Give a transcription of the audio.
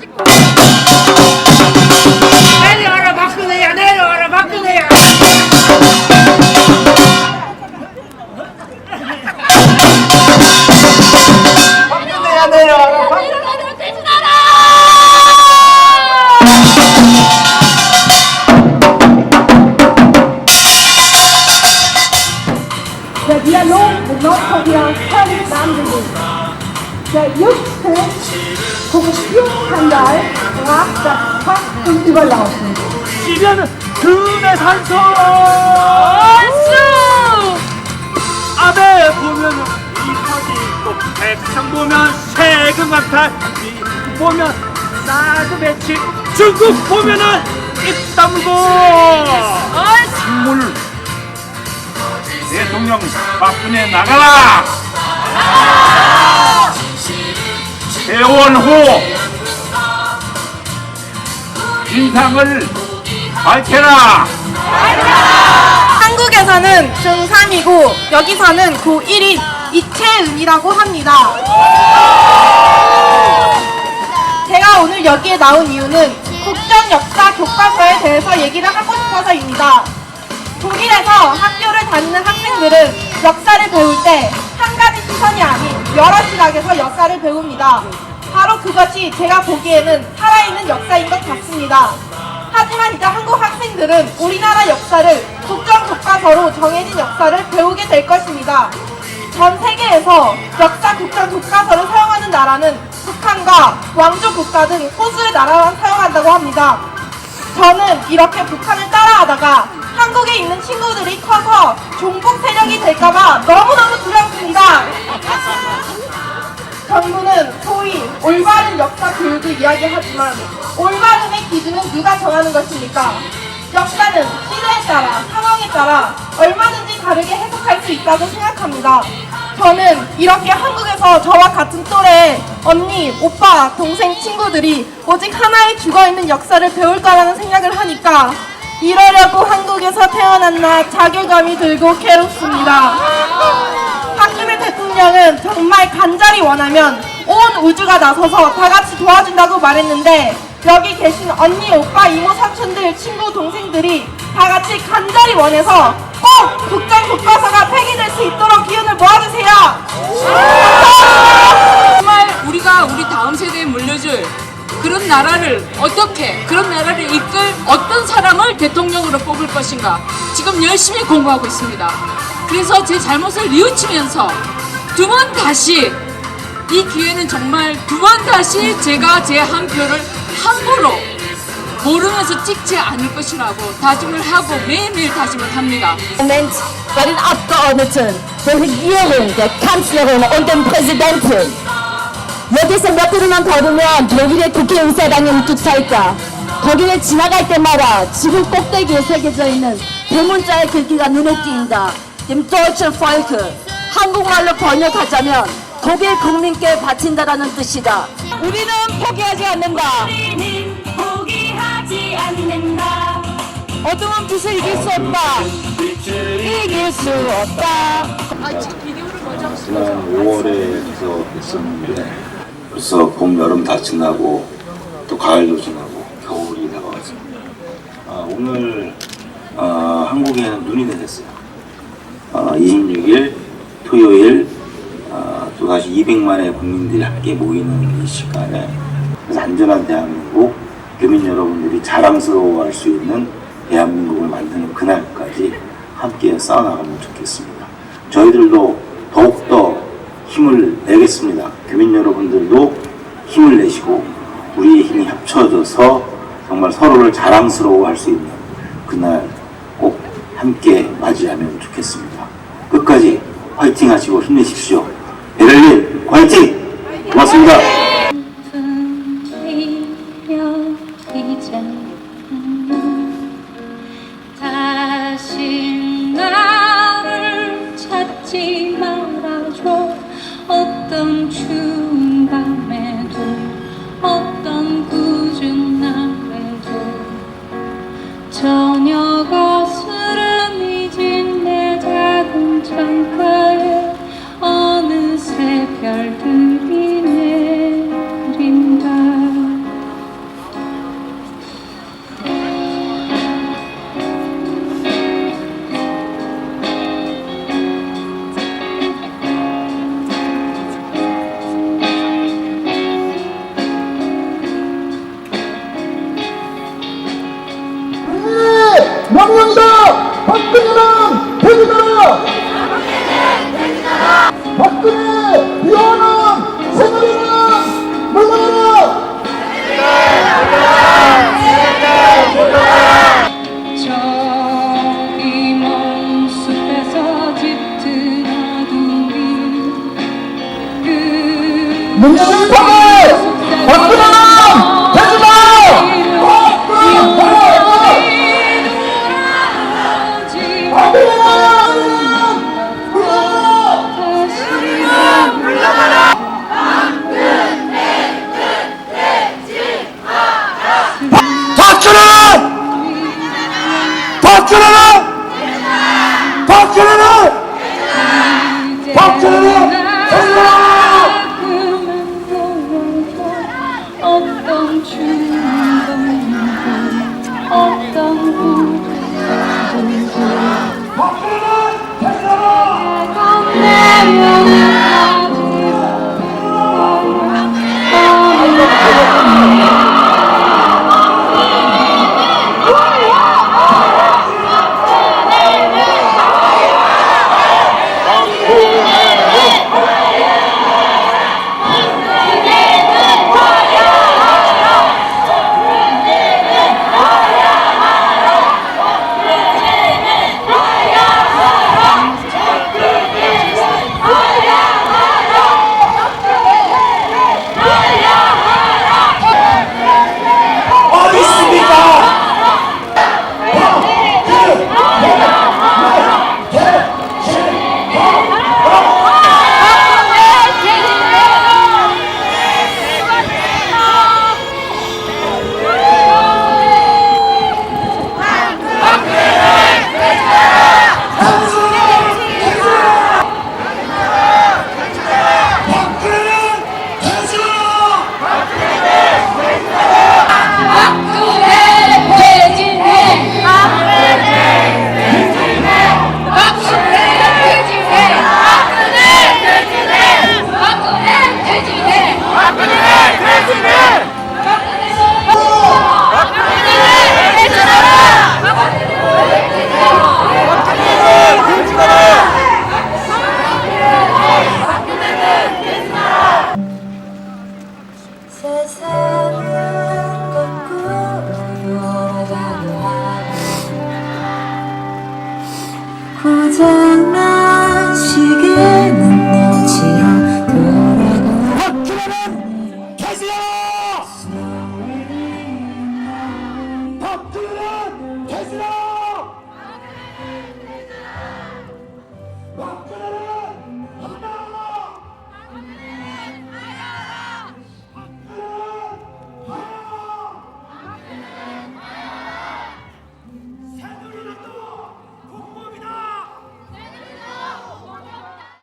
de Fast überlaufen. 시련은 금의 산소! 아베 보면은 이파지 있고 백성 보면 세금 강탈 미국 보면 사드 배치 중국 보면은 입 다물고! 물 대통령 박근혜 나가라! 개원 후 인상을 밝혀라 한국에서는 중3이고 여기서는 고1인 이채은이라고 합니다. 제가 오늘 여기에 나온 이유는 국정 역사 교과서에 대해서 얘기를 하고 싶어서입니다. 독일에서 학교를 다니는 학생들은 역사를 배울 때 한 가지 시선이 아닌 여러 시각에서 역사를 배웁니다. 바로 그것이 제가 보기에는 살아있는 역사인 것 같습니다. 하지만 이제 한국 학생들은 우리나라 역사를 국정 교과서로 정해진 역사를 배우게 될 것입니다. 전 세계에서 역사 국정 교과서를 사용하는 나라는 북한과 왕조 국가 등 소수의 나라만 사용한다고 합니다. 저는 이렇게 북한을 따라하다가 한국에 있는 친구들이 커서 종북 세력이 될까봐 너무너무 두렵습니다. 정부는 소위 올바른 역사 교육을 이야기하지만 올바름의 기준은 누가 정하는 것입니까? 역사는 시대에 따라 상황에 따라 얼마든지 다르게 해석할 수 있다고 생각합니다. 저는 이렇게 한국에서 저와 같은 또래 언니, 오빠, 동생, 친구들이 오직 하나의 죽어있는 역사를 배울 거라는 생각을 하니까 이러려고 한국에서 태어났나 자괴감이 들고 괴롭습니다. 대통령은 정말 간절히 원하면 온 우주가 나서서 다 같이 도와준다고 말했는데 여기 계신 언니, 오빠, 이모, 사촌들, 친구, 동생들이 다 같이 간절히 원해서 꼭 국정 교과서가 폐기될 수 있도록 기운을 모아주세요. 정말 우리가 우리 다음 세대에 물려줄 그런 나라를 어떻게 그런 나라를 이끌 어떤 사람을 대통령으로 뽑을 것인가 지금 열심히 공부하고 있습니다. 그래서 제 잘못을 뉘우치면서 두 번 다시 이 기회는 정말 두 번 다시 제가 제 한 표를 함부로 모르면서 찍지 않을 것이라고 다짐을 하고 매일매일 다짐을 합니다. Moment bei den Abgeordneten, der Regierung, der Kanzlerin und dem Präsidenten. 여기서 몇 걸음만 걸으면 독일의 국회 의사당이 우뚝 서 있다. 거기를 지나갈 때마다 지구 꼭대기에 새겨져 있는 대문자의 글귀가 눈에 띄인다. Dem deutschen Volk. 한국말로 번역하자면 독일 국민께 바친다라는 뜻이다. 우리는 포기하지 않는다. 우리는 포기하지 않는다. 어둠은 빛을 이길 수 없다. 이길 수 없다. 지난 5월에서 됐었는데 벌써 봄, 여름 다 지나고 또 가을도 지나고 겨울이 다가왔습니다. 아, 오늘 아, 한국에는 눈이 내렸어요. 아, 26일 토요일 아, 또다시 200만의 국민들이 함께 모이는 이 시간에 안전한 대한민국 교민 여러분들이 자랑스러워할 수 있는 대한민국을 만드는 그날까지 함께 싸워나가면 좋겠습니다. 저희들도 더욱더 힘을 내겠습니다. 교민 여러분들도 힘을 내시고 우리의 힘이 합쳐져서 정말 서로를 자랑스러워할 수 있는 그날 꼭 함께 맞이하면 좋겠습니다. 끝까지 화이팅 하시고 힘내십시오. 베를린 화이팅! 고맙습니다. Topçuları! Topçuları! Topçuları! Topçuları! 고장난